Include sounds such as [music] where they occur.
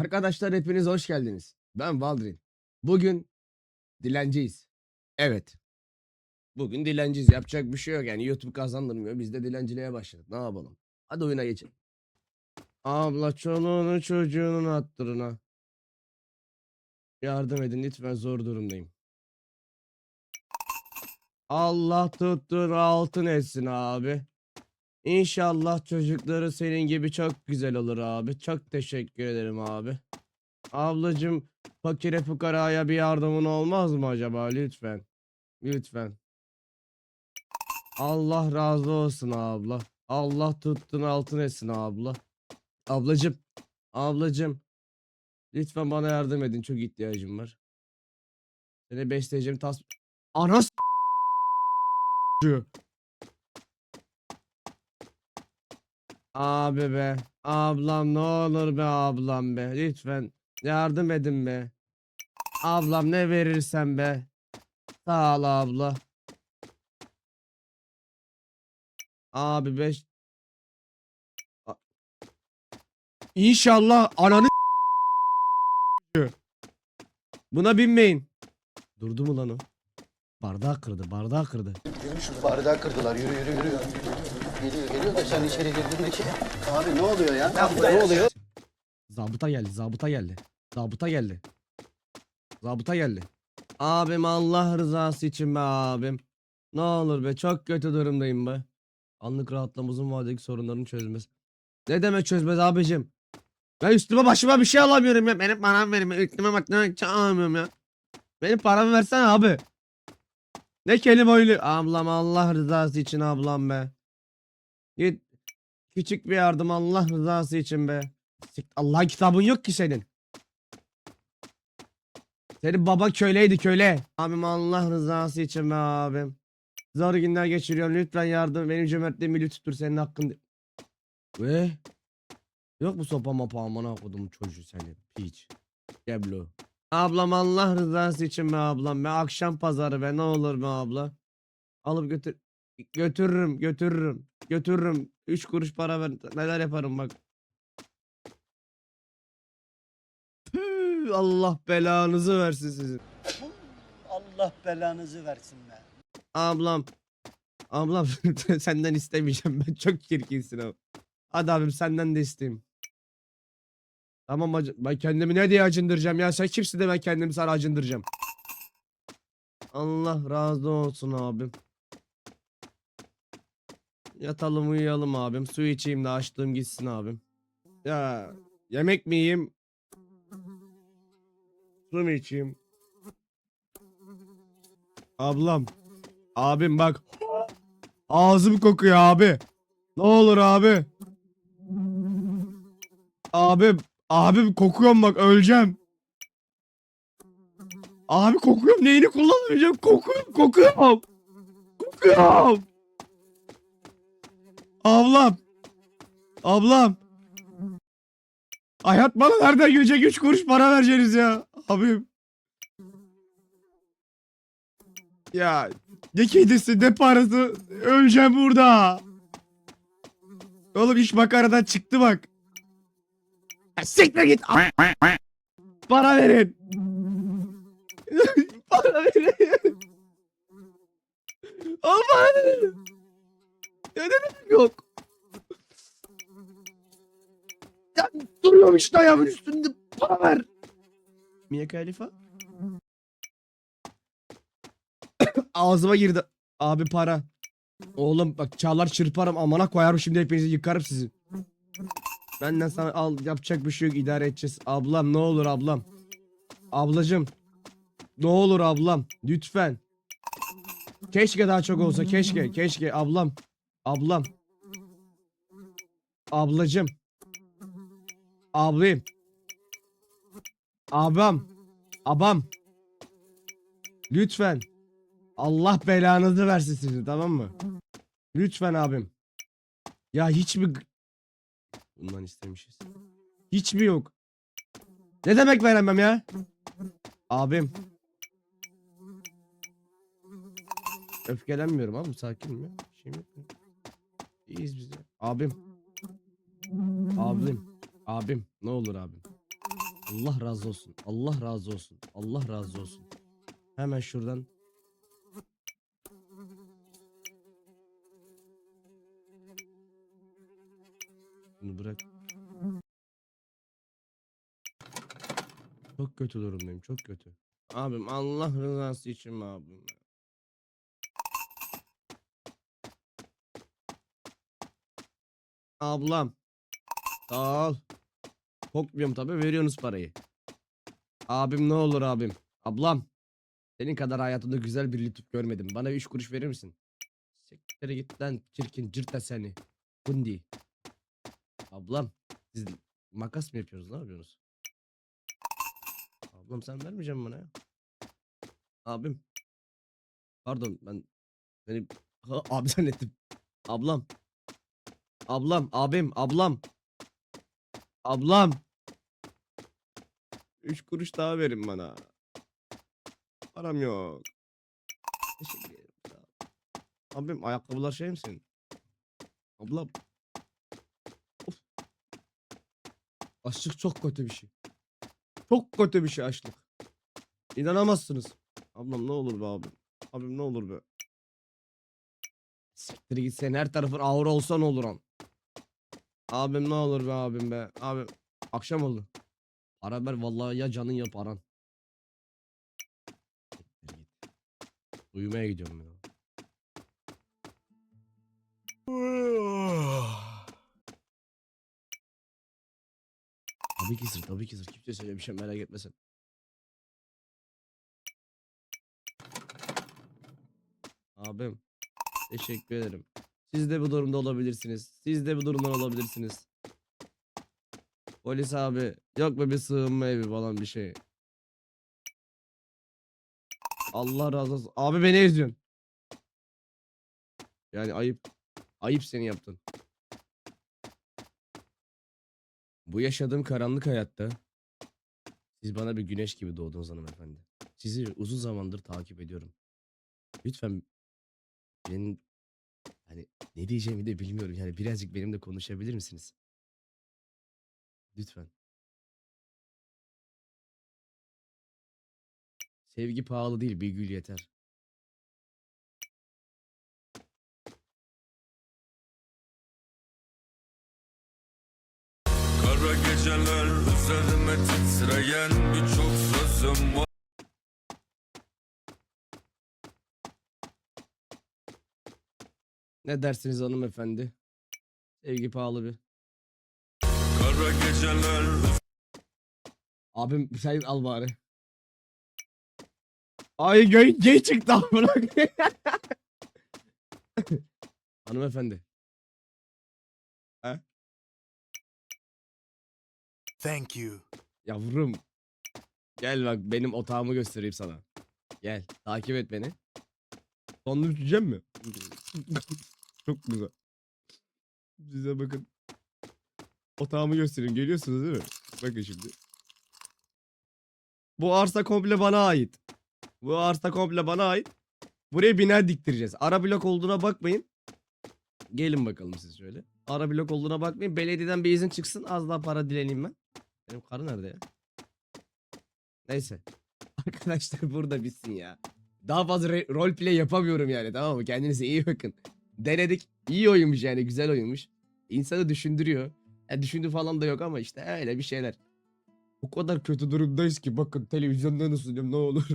Arkadaşlar hepiniz hoş geldiniz. Ben Valdrin. Bugün dilenciyiz. Evet. Bugün dilenciyiz. Yapacak bir şey yok yani. YouTube kazandırmıyor. Biz de dilenciliğe başladık. Ne yapalım? Hadi oyuna geçelim. Abla çoluğunu çocuğunun attırına. Yardım edin lütfen zor durumdayım. Allah tuttur altın etsin abi. İnşallah çocukları senin gibi çok güzel olur abi. Çok teşekkür ederim abi. Ablacım fakire fukaraya bir yardımın olmaz mı acaba lütfen? Lütfen. Allah razı olsun abla. Allah tuttun altın etsin abla. Ablacım. Ablacım. Lütfen bana yardım edin. Çok ihtiyacım var. Seni besleyeceğim tas... Anas... Abi be. Ablam ne olur be ablam be. Lütfen yardım edin be. Ablam ne verirsen be. Sağ ol abla. Abi beş... İnşallah ananı Buna binmeyin. Durdu mu lan o? Bardağı kırdı, bardağı kırdı. Bardağı kırdılar. Yürü yürü yürü. Geliyor geliyor da sen içeri girdin ki? Abi ne oluyor ya? Ne oluyor? Zabıta geldi, zabıta geldi. Zabıta geldi. Zabıta geldi. Abim Allah rızası için be abim. Ne olur be çok kötü durumdayım be. Anlık rahatlama uzun vadedeki sorunların çözmesi. Ne demek çözmez abicim? Ben üstüme başıma bir şey alamıyorum ya. Benim param verin. Ben Üstüme bak ne alamıyorum ya. Benim paramı versene abi. Ne kelime öyle. Ablam Allah rızası için ablam be. Git. Küçük bir yardım Allah rızası için be. Allah kitabın yok ki senin. Senin baba köleydi köle. Abim Allah rızası için be abim. Zor günler geçiriyorum lütfen yardım. Benim cömertliğimi lütfüdür senin hakkın. Ve yok mu sopa mapa amına kodum çocuğu seni piç. Geblo. Ablam Allah rızası için be ablam be akşam pazarı be ne olur be abla. Alıp götür götürürüm götürürüm götürürüm. 3 kuruş para ver neler yaparım bak. Püh, Allah belanızı versin sizin. Allah belanızı versin be. Ablam. Ablam [laughs] senden istemeyeceğim ben çok çirkinsin abi. Hadi abim senden de isteyeyim. Tamam acı ben kendimi ne diye acındıracağım ya sen kimsin de ben kendimi sana acındıracağım. Allah razı olsun abim. Yatalım uyuyalım abim. Su içeyim de açlığım gitsin abim. Ya yemek mi yiyeyim? Su mu içeyim? Ablam. Abim bak. Ağzım kokuyor abi. Ne olur abi. Abim. Abim kokuyorum bak öleceğim. Abi kokuyorum neyini kullanmayacağım kokuyorum kokuyorum. Kokuyorum. Ablam. Ablam. Hayat bana nereden gelecek 3 kuruş para vereceksiniz ya. Abim. Ya ne kedisi ne parası öleceğim burada. Oğlum iş makaradan çıktı bak. Ya siktir git. Para verin. [laughs] para verin. Al para verin. Ya ne demek yok. Ya duruyorum işte ayağımın üstünde para ver. Mia Khalifa. [coughs] Ağzıma girdi. Abi para. Oğlum bak çağlar çırparım amana koyarım şimdi hepinizi yıkarım sizi. Benden sana al yapacak bir şey yok idare edeceğiz. Ablam ne olur ablam. Ablacım. Ne olur ablam lütfen. Keşke daha çok olsa keşke keşke ablam. Ablam. Ablacım. Abim. Abam. Abam. Lütfen. Allah belanızı versin sizin tamam mı? Lütfen abim. Ya hiç mi... Bundan istemişiz. Hiç mi yok? Ne demek veremem ya? Abim. Öfkelenmiyorum abi sakinim ya. Şeyim yok. İyiyiz biz ya. Abim. Abim. Abim. Ne olur abim. Allah razı olsun. Allah razı olsun. Allah razı olsun. Hemen şuradan. Bunu bırak. Çok kötü durumdayım. Çok kötü. Abim Allah rızası için abim? Ablam. Sağ. Kokmuyorum tabi veriyorsunuz parayı. Abim ne olur abim. Ablam. Senin kadar hayatımda güzel bir lütuf görmedim. Bana 3 kuruş verir misin? Sektere git lan çirkin cırta seni. Bundi. Ablam. Siz makas mı yapıyorsunuz? Ne yapıyorsunuz? Ablam sen vermeyeceksin bana ya. Abim. Pardon ben seni Ha, [laughs] abi zannettim. Ablam. Ablam, abim, ablam. Ablam. Üç kuruş daha verin bana. Param yok. Abim ayakkabılar şey misin? Ablam. Of. Açlık çok kötü bir şey. Çok kötü bir şey açlık. İnanamazsınız. Ablam ne olur be abim. Abim ne olur be. Siktir git sen her tarafın ağır olsa ne olur an. Abim ne olur be abim be. Abi akşam oldu. Para ver vallahi ya canın ya paran. Uyumaya gidiyorum ben. Tabii ki sır, tabii ki sır. Kimse söylemişim merak etme sen. Abim. Teşekkür ederim. Siz de bu durumda olabilirsiniz. Siz de bu durumdan olabilirsiniz. Polis abi. Yok mu bir sığınma evi falan bir şey. Allah razı olsun. Abi beni eziyorsun. Yani ayıp. Ayıp seni yaptın. Bu yaşadığım karanlık hayatta siz bana bir güneş gibi doğdunuz hanımefendi. Sizi uzun zamandır takip ediyorum. Lütfen benim hani ne diyeceğimi de bilmiyorum. Yani birazcık benimle konuşabilir misiniz? Lütfen. Sevgi pahalı değil, bir gül yeter. Kara geceler üzerime titreyen birçok sözüm var Ne dersiniz hanımefendi? Sevgi pahalı bir. Kara geceler Abim sen al bari. Ay gay, gay çıktı amına. [laughs] Hanımefendi. Thank you. Yavrum. Gel bak benim otağımı göstereyim sana. Gel takip et beni. Sonunu düşeceğim mi? Çok güzel. Size bakın. Otağımı göstereyim. Geliyorsunuz değil mi? Bakın şimdi. Bu arsa komple bana ait. Bu arsa komple bana ait. Buraya bina diktireceğiz. Ara blok olduğuna bakmayın. Gelin bakalım siz şöyle. Ara blok olduğuna bakmayın. Belediyeden bir izin çıksın. Az daha para dileneyim ben. Benim karı nerede ya? Neyse. [laughs] Arkadaşlar burada bitsin ya. Daha fazla re- roleplay yapamıyorum yani tamam mı? Kendinize iyi bakın. Denedik. İyi oyunmuş yani güzel oyunmuş. İnsanı düşündürüyor. Ya düşündü falan da yok ama işte öyle bir şeyler. O kadar kötü durumdayız ki bakın televizyondan ısınıyorum ne olur.